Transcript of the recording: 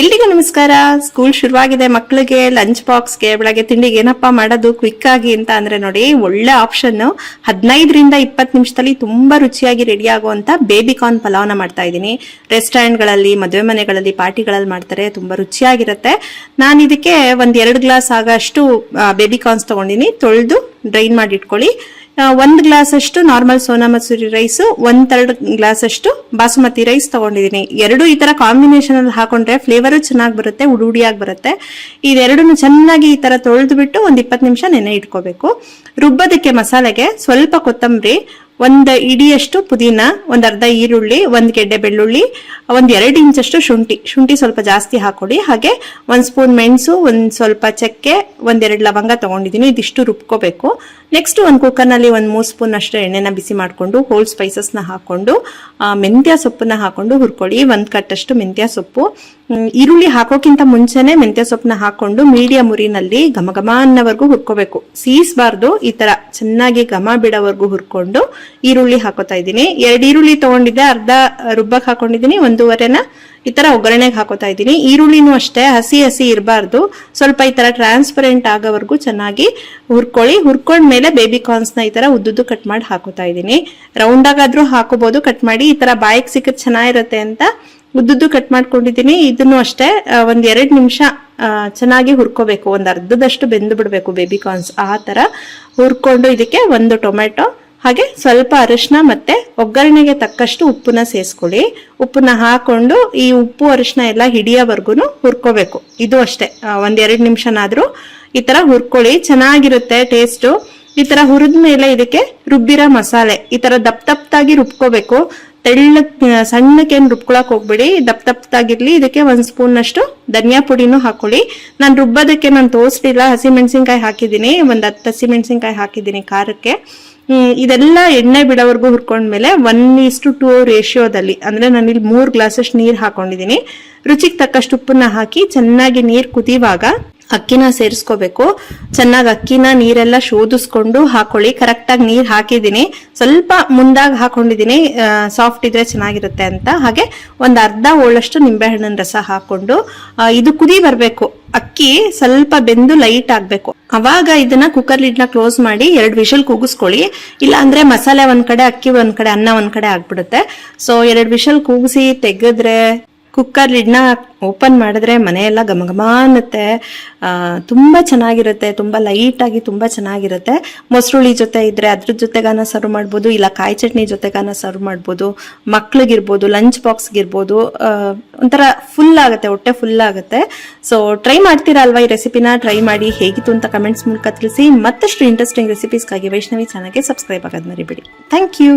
ಎಲ್ರಿಗೂ ನಮಸ್ಕಾರ. ಸ್ಕೂಲ್ ಶುರುವಾಗಿದೆ. ಮಕ್ಕಳಿಗೆ ಲಂಚ್ ಬಾಕ್ಸ್ಗೆ ಬೆಳಗ್ಗೆ ತಿಂಡಿಗೆ ಏನಪ್ಪಾ ಮಾಡೋದು? ಕ್ವಿಕ್ ಆಗಿ ಅಂತ ಅಂದ್ರೆ ನೋಡಿ, ಒಳ್ಳೆ ಆಪ್ಷನ್ ಹದಿನೈದರಿಂದ ಇಪ್ಪತ್ತು ನಿಮಿಷದಲ್ಲಿ ತುಂಬಾ ರುಚಿಯಾಗಿ ರೆಡಿ ಆಗುವಂತ ಬೇಬಿ ಕಾರ್ನ್ ಪಲಾವ್ನ ಮಾಡ್ತಾ ಇದ್ದೀನಿ. ರೆಸ್ಟೋರೆಂಟ್ಗಳಲ್ಲಿ ಮದುವೆ ಮನೆಗಳಲ್ಲಿ, ಪಾರ್ಟಿಗಳಲ್ಲಿ ಮಾಡ್ತಾರೆ. ತುಂಬಾ ರುಚಿಯಾಗಿರುತ್ತೆ. ನಾನು ಇದಕ್ಕೆ ಒಂದ್ ಎರಡು ಗ್ಲಾಸ್ ಆಗಷ್ಟು ಬೇಬಿ ಕಾರ್ನ್ಸ್ ತಗೊಂಡಿನಿ. ತೊಳೆದು ಡ್ರೈನ್ ಮಾಡಿ ಇಟ್ಕೊಳ್ಳಿ. ಒಂದ್ ಗ್ಲಾಸ್ ಅಷ್ಟು ನಾರ್ಮಲ್ ಸೋನಾ ಮಸೂರಿ ರೈಸ್ ಒಂದ್ ತರ್ಡ್ ಗ್ಲಾಸ್ ಅಷ್ಟು ಬಾಸುಮತಿ ರೈಸ್ ತಗೊಂಡಿದ್ದೀನಿ. ಎರಡು ಈ ತರ ಕಾಂಬಿನೇಷನ್ ಅಲ್ಲಿ ಹಾಕೊಂಡ್ರೆ ಫ್ಲೇವರು ಚೆನ್ನಾಗಿ ಬರುತ್ತೆ ಉಡುಡಿಯಾಗಿ ಬರುತ್ತೆ. ಇದೆರಡನ್ನು ಚೆನ್ನಾಗಿ ಈ ತರ ತೊಳೆದು ಬಿಟ್ಟು ಒಂದ್ ಇಪ್ಪತ್ತು ನಿಮಿಷ ನೆನೆ ಇಟ್ಕೋಬೇಕು. ರುಬ್ಬೋದಕ್ಕೆ ಮಸಾಲೆಗೆ ಸ್ವಲ್ಪ ಕೊತ್ತಂಬರಿ ಒಂದ್ ಇಡಿಯಷ್ಟು ಪುದೀನ, ಒಂದ್ ಅರ್ಧ ಈರುಳ್ಳಿ, ಒಂದ್ ಗೆಡ್ಡೆ ಬೆಳ್ಳುಳ್ಳಿ, ಒಂದ್ ಎರಡು ಇಂಚಷ್ಟು ಶುಂಠಿ. ಶುಂಠಿ ಸ್ವಲ್ಪ ಜಾಸ್ತಿ ಹಾಕೊಳ್ಳಿ ಹಾಗೆ ಒಂದ್ ಸ್ಪೂನ್ ಮೆಣಸು, ಒಂದ್ ಸ್ವಲ್ಪ ಚಕ್ಕೆ ಒಂದೆರಡು ಲವಂಗ ತಗೊಂಡಿದ್ದೀನಿ. ಇದಿಷ್ಟು ರುಬ್ಕೋಬೇಕು. ನೆಕ್ಸ್ಟ್ ಒಂದು ಕುಕ್ಕರ್ನಲ್ಲಿ ಒಂದು ಮೂರು ಸ್ಪೂನ್ ಅಷ್ಟು ಎಣ್ಣೆನ ಬಿಸಿ ಮಾಡಿಕೊಂಡು ಹೋಲ್ ಸ್ಪೈಸಸ್ನ ಹಾಕೊಂಡು ಮೆಂತ್ಯ ಸೊಪ್ಪನ್ನ ಹಾಕೊಂಡು ಹುರ್ಕೊಳ್ಳಿ. ಒಂದು ಕಟ್ಟಷ್ಟು ಮೆಂತ್ಯ ಸೊಪ್ಪು. ಈರುಳ್ಳಿ ಹಾಕೋಕ್ಕಿಂತ ಮುಂಚೆನೆ ಮೆಂತ್ಯ ಸೊಪ್ಪನ್ನ ಹಾಕೊಂಡು ಮೀಡಿಯಂ ಉರಿನಲ್ಲಿ ಘಮ ಘಮ ಅನ್ನೋವರೆಗೂ ಹುರ್ಕೋಬೇಕು. ಸೀಸ್ಬಾರ್ದು, ಈ ತರ ಚೆನ್ನಾಗಿ ಘಮ ಬಿಡೋವರೆಗೂ ಹುರ್ಕೊಂಡು ಈರುಳ್ಳಿ ಹಾಕೋತಾ ಇದ್ದೀನಿ. ಎರಡು ಈರುಳ್ಳಿ ತಗೊಂಡಿದ್ದೆ, ಅರ್ಧ ರುಬ್ಬಕ್ಕೆ ಹಾಕೊಂಡಿದ್ದೀನಿ, ಒಂದೂವರೆನ ಈ ತರ ಒಗ್ಗರಣೆಗೆ ಹಾಕೋತಾ ಇದ್ದೀನಿ. ಈರುಳ್ಳಿನೂ ಅಷ್ಟೇ, ಹಸಿ ಹಸಿ ಇರಬಾರ್ದು. ಸ್ವಲ್ಪ ಈ ತರ ಟ್ರಾನ್ಸ್ಪರೆಂಟ್ ಆಗೋವರೆಗೂ ಚೆನ್ನಾಗಿ ಹುರ್ಕೊಳ್ಳಿ. ಹುರ್ಕೊಂಡ್ಮೇಲೆ ಬೇಬಿ ಕಾರ್ನ್ಸ್ನ ಈ ತರ ಉದ್ದುದ್ದು ಕಟ್ ಮಾಡಿ ಹಾಕೋತಾ ಇದ್ದೀನಿ. ರೌಂಡ್ ಆಗಾದ್ರೂ ಹಾಕೋಬಹುದು ಕಟ್ ಮಾಡಿ. ಈ ತರ ಬಾಯಿಗೆ ಸಿಕ್ಕದ್ ಚೆನ್ನಾಗಿರುತ್ತೆ ಅಂತ ಉದ್ದುದ್ದು ಕಟ್ ಮಾಡ್ಕೊಂಡಿದ್ದೀನಿ. ಇದನ್ನು ಅಷ್ಟೇ ಒಂದ್ ಎರಡ್ ನಿಮಿಷ ಚೆನ್ನಾಗಿ ಹುರ್ಕೋಬೇಕು. ಒಂದ್ ಅರ್ಧದಷ್ಟು ಬೆಂದು ಬಿಡಬೇಕು ಬೇಬಿ ಕಾರ್ನ್ಸ್ ಆ ತರ ಹುರ್ಕೊಂಡು ಇದಕ್ಕೆ ಒಂದು ಟೊಮೆಟೊ ಹಾಗೆ ಸ್ವಲ್ಪ ಅರಿಶಿನ ಮತ್ತೆ ಒಗ್ಗರಣೆಗೆ ತಕ್ಕಷ್ಟು ಉಪ್ಪನ್ನ ಸೇರಿಸ್ಕೊಳ್ಳಿ ಉಪ್ಪನ್ನ ಹಾಕೊಂಡು ಈ ಉಪ್ಪು ಅರಿಶಿನ ಎಲ್ಲ ಹಿಡಿಯೋವರೆಗೂ ಹುರ್ಕೋಬೇಕು. ಇದು ಅಷ್ಟೇ. ಒಂದೆರಡು ನಿಮಿಷನಾದ್ರೂ ಈ ತರ ಹುರ್ಕೊಳ್ಳಿ. ಚೆನ್ನಾಗಿರುತ್ತೆ ಟೇಸ್ಟು ಈ ತರ ಹುರಿದ ಮೇಲೆ ಇದಕ್ಕೆ ರುಬ್ಬಿರೋ ಮಸಾಲೆ. ಈ ತರ ದಪ್ಪ ದಪ್ತಾಗಿ ರುಬ್ಕೋಬೇಕು. ತೆಳ್ಳಕ್ ಸಣ್ಣಕ್ಕೇನು ರುಬ್ಕೊಳಕ್ ಹೋಗ್ಬೇಡಿ. ದಪ್ಪ ದಪ್ಪದಾಗಿರ್ಲಿ ಇದಕ್ಕೆ ಒಂದ್ ಸ್ಪೂನ್ ಅಷ್ಟು ಧನಿಯಾ ಪುಡಿನೂ ಹಾಕೊಳ್ಳಿ. ನಾನು ರುಬ್ಬೋದಕ್ಕೆ ನಾನು ತೋರಿಸ್ಲಿಲ್ಲ ಹಸಿ ಮೆಣಸಿನ್ಕಾಯಿ ಹಾಕಿದ್ದೀನಿ. ಒಂದ್ ಹತ್ತು ಹಸಿ ಮೆಣಸಿನ್ಕಾಯಿ ಹಾಕಿದ್ದೀನಿ ಖಾರಕ್ಕೆ. ಇದೆಲ್ಲ ಎಣ್ಣೆ ಬಿಡೋವರೆಗೂ ಹುರ್ಕೊಂಡ್ಮೇಲೆ ಒನ್ ಇಷ್ಟು ಟೂ ರೇಷಿಯೋದಲ್ಲಿ ಅಂದ್ರೆ ನಾನು ಇಲ್ಲಿ ಮೂರ್ ಗ್ಲಾಸಷ್ಟು ನೀರು ಹಾಕೊಂಡಿದ್ದೀನಿ ರುಚಿಗೆ ತಕ್ಕಷ್ಟು ಉಪ್ಪನ್ನ ಹಾಕಿ ಚೆನ್ನಾಗಿ ನೀರು ಕುದಿವಾಗ ಅಕ್ಕಿನ ಸೇರಿಸ್ಕೋಬೇಕು. ಚೆನ್ನಾಗಿ ಅಕ್ಕಿನ ನೀರೆಲ್ಲ ಶೋಧಿಸ್ಕೊಂಡು ಹಾಕೊಳ್ಳಿ. ಕರೆಕ್ಟಾಗಿ ನೀರ್ ಹಾಕಿದ್ದೀನಿ. ಸ್ವಲ್ಪ ಮುಂದಾಗಿ ಹಾಕೊಂಡಿದ್ದೀನಿ. ಸಾಫ್ಟ್ ಇದ್ರೆ ಚೆನ್ನಾಗಿರುತ್ತೆ ಅಂತ. ಹಾಗೆ ಒಂದು ಅರ್ಧ ಓಳಷ್ಟು ನಿಂಬೆಹಣ್ಣಿನ ರಸ ಹಾಕೊಂಡು ಇದು ಕುದಿ ಬರ್ಬೇಕು. ಅಕ್ಕಿ ಸ್ವಲ್ಪ ಬೆಂದು ಲೈಟ್ ಆಗ್ಬೇಕು. ಅವಾಗ ಇದನ್ನ ಕುಕ್ಕರ್ ಲಿಡ್ನ ಕ್ಲೋಸ್ ಮಾಡಿ ಎರಡು ವಿಷಲ್ ಕೂಗಿಸ್ಕೊಳ್ಳಿ. ಇಲ್ಲ ಅಂದ್ರೆ ಮಸಾಲೆ ಒಂದ್ ಕಡೆ, ಅಕ್ಕಿ ಒಂದ್ ಕಡೆ, ಅನ್ನ ಒಂದ್ ಕಡೆ ಆಗ್ಬಿಡುತ್ತೆ. ಸೊ ಎರಡು ವಿಷಲ್ ಕೂಗಿಸಿ ತೆಗೆದ್ರೆ ಕುಕ್ಕರ್ ಲಿಡ್ನ ಓಪನ್ ಮಾಡಿದ್ರೆ ಮನೆಯೆಲ್ಲ ಘಮ ಘಮ ಅನ್ನುತ್ತೆ. ತುಂಬ ಚೆನ್ನಾಗಿರುತ್ತೆ, ತುಂಬ ಲೈಟಾಗಿ ತುಂಬ ಚೆನ್ನಾಗಿರುತ್ತೆ. ಮೊಸರುಳಿ ಜೊತೆ ಇದ್ರೆ ಅದ್ರ ಜೊತೆಗಾನ ಸರ್ವ್ ಮಾಡ್ಬೋದು, ಇಲ್ಲ ಕಾಯಿ ಚಟ್ನಿ ಜೊತೆಗಾನ ಸರ್ವ್ ಮಾಡ್ಬೋದು, ಮಕ್ಳಿಗಿರ್ಬೋದು ಲಂಚ್ ಬಾಕ್ಸ್ಗಿರ್ಬೋದು ಒಂಥರ ಫುಲ್ ಆಗುತ್ತೆ, ಹೊಟ್ಟೆ ಫುಲ್ ಆಗುತ್ತೆ. ಸೊ ಟ್ರೈ ಮಾಡ್ತೀರಾ ಅಲ್ವಾ ಈ ರೆಸಿಪಿನ ಟ್ರೈ ಮಾಡಿ, ಹೇಗಿತ್ತು ಅಂತ ಕಮೆಂಟ್ಸ್ ಮೂಲಕ ತಿಳಿಸಿ. ಮತ್ತಷ್ಟು ಇಂಟ್ರೆಸ್ಟಿಂಗ್ ರೆಸಿಪೀಸ್ಗಾಗಿ ವೈಷ್ಣವಿ ಚಾನಲ್ಗೆ ಸಬ್ಸ್ಕ್ರೈಬ್ ಆಗೋದು ಮರಿಬೇಡಿ. Thank you